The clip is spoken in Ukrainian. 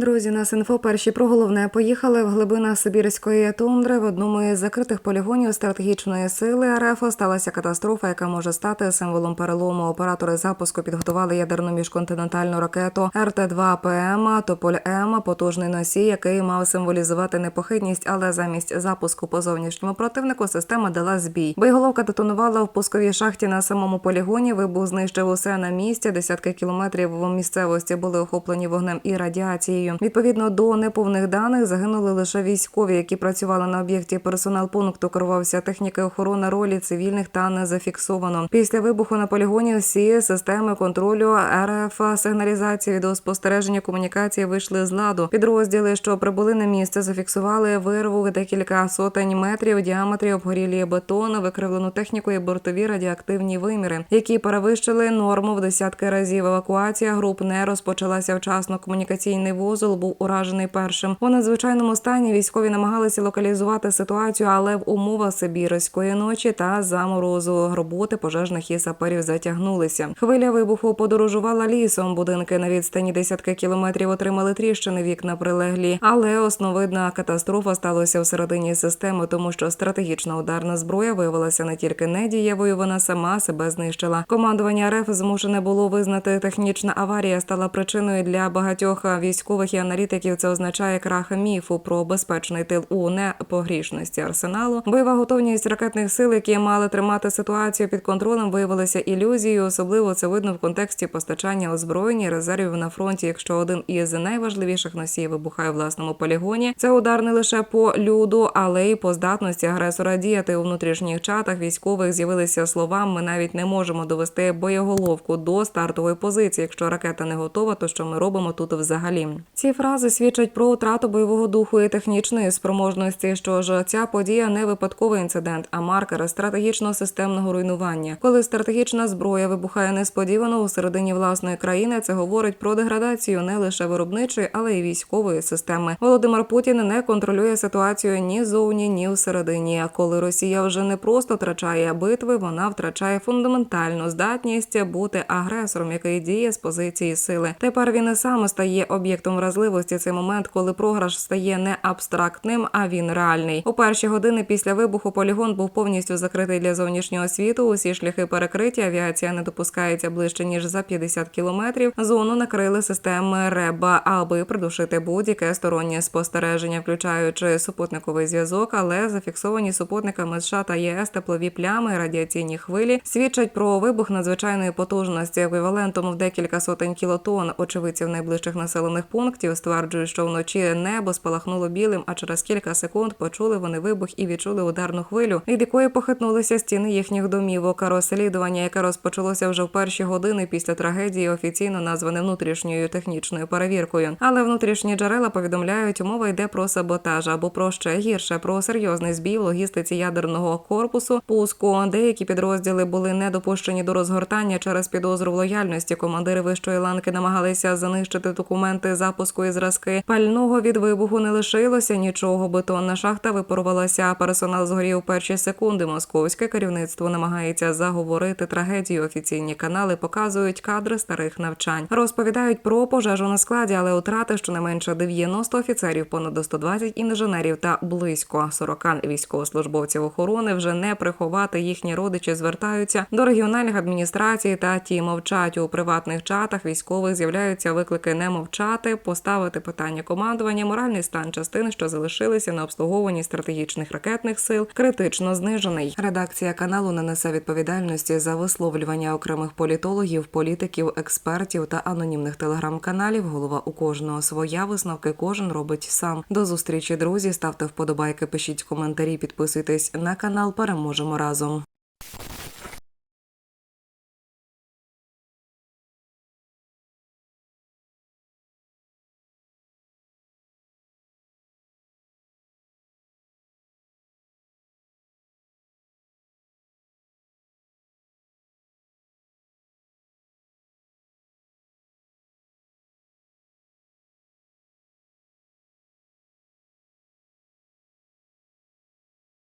Друзі, нас інфо перші про головне поїхали в глибинах Сибірської тундри. В одному із закритих полігонів стратегічної сили РФ сталася катастрофа, яка може стати символом перелому. Оператори запуску підготували ядерну міжконтинентальну ракету РТ-2 ПМ Тополь М, потужний носій, який мав символізувати непохитність, але замість запуску по зовнішньому противнику система дала збій. Боєголовка детонувала в пусковій шахті на самому полігоні. Вибух знищив усе на місці. Десятки кілометрів в місцевості були охоплені вогнем і радіацією. Відповідно до неповних даних загинули лише військові, які працювали на об'єкті. Персонал пункту керувався техніки охорони ролі цивільних та не зафіксовано. Після вибуху на полігоні всі системи контролю РФ сигналізації відеоспостереження комунікації вийшли з ладу. Підрозділи, що прибули на місце, зафіксували вирву декілька сотень метрів діаметрі обгорілі бетон, викривлену техніку і бортові радіоактивні виміри, які перевищили норму в десятки разів. Евакуація груп не розпочалася вчасно. Комунікаційний вузол був уражений першим. У надзвичайному стані військові намагалися локалізувати ситуацію, але в умовах Сибірської ночі та заморозу роботи пожежних і саперів затягнулися. Хвиля вибуху подорожувала лісом. Будинки на відстані десятки кілометрів отримали тріщини, вікна прилеглі. Але основидна катастрофа сталася всередині системи, тому що стратегічна ударна зброя виявилася не тільки недієвою, вона сама себе знищила. Командування РФ змушене було визнати технічна аварія стала причиною для багатьох військових і аналітиків. Це означає крах міфу про безпечний тил у непогрішності арсеналу. Бойова готовність ракетних сил, які мали тримати ситуацію під контролем, виявилася ілюзією. Особливо це видно в контексті постачання озброєння резервів на фронті. Якщо один із найважливіших носіїв вибухає в власному полігоні, це удар не лише по люду, але й по здатності агресора діяти у внутрішніх чатах. Військових з'явилися слова. Ми навіть не можемо довести боєголовку до стартової позиції. Якщо ракета не готова, то що ми робимо тут взагалі? Ці фрази свідчать про втрату бойового духу і технічної спроможності. Що ж ця подія не випадковий інцидент, а маркер стратегічного системного руйнування. Коли стратегічна зброя вибухає несподівано у середині власної країни, це говорить про деградацію не лише виробничої, але й військової системи. Володимир Путін не контролює ситуацію ні зовні, ні всередині. А коли Росія вже не просто втрачає битви, вона втрачає фундаментальну здатність бути агресором, який діє з позиції сили. Тепер він і сам стає об'єктом вразливості. Цей момент, коли програш стає не абстрактним, а він реальний. У перші години після вибуху полігон був повністю закритий для зовнішнього світу. Усі шляхи перекриті. Авіація не допускається ближче ніж за 50 кілометрів. Зону накрили системи РЕБА, аби придушити будь-яке стороннє спостереження, включаючи супутниковий зв'язок, але зафіксовані супутниками США та ЄС теплові плями, радіаційні хвилі свідчать про вибух надзвичайної потужності еквівалентом в декілька сотень кілотон. Очевидці в найближчих населених пунктів стверджують, що вночі небо спалахнуло білим, а через кілька секунд почули вони вибух і відчули ударну хвилю, від якої похитнулися стіни їхніх домівок. Розслідування, яке розпочалося вже в перші години після трагедії, офіційно назване внутрішньою технічною перевіркою. Але внутрішні джерела повідомляють, мова йде про саботаж або про ще гірше про серйозний збій в логістиці ядерного корпусу. Пуску деякі підрозділи були не допущені до розгортання через підозру в лояльності. Командири вищої ланки намагалися занищити документи запуску і зразки пального від вибуху не лишилося нічого. Бетонна шахта випарувалася. Персонал згорів перші секунди. Московське керівництво намагається заговорити трагедію. Офіційні канали показують кадри старих навчань. Розповідають про пожежу на складі, але втрати щонайменше 90 офіцерів, понад 120 інженерів та близько 40 військовослужбовців охорони вже не приховати. Їхні родичі звертаються до регіональних адміністрацій та ті мовчать у приватних чатах. Військових з'являються виклики не мовчати, поставити питання командування, моральний стан частин, що залишилися на обслуговуванні стратегічних ракетних сил, критично знижений. Редакція каналу не несе відповідальності за висловлювання окремих політологів, політиків, експертів та анонімних телеграм-каналів. Голова у кожного своя висновки кожен робить сам. До зустрічі, друзі. Ставте вподобайки, пишіть коментарі, підписуйтесь на канал. Переможемо разом.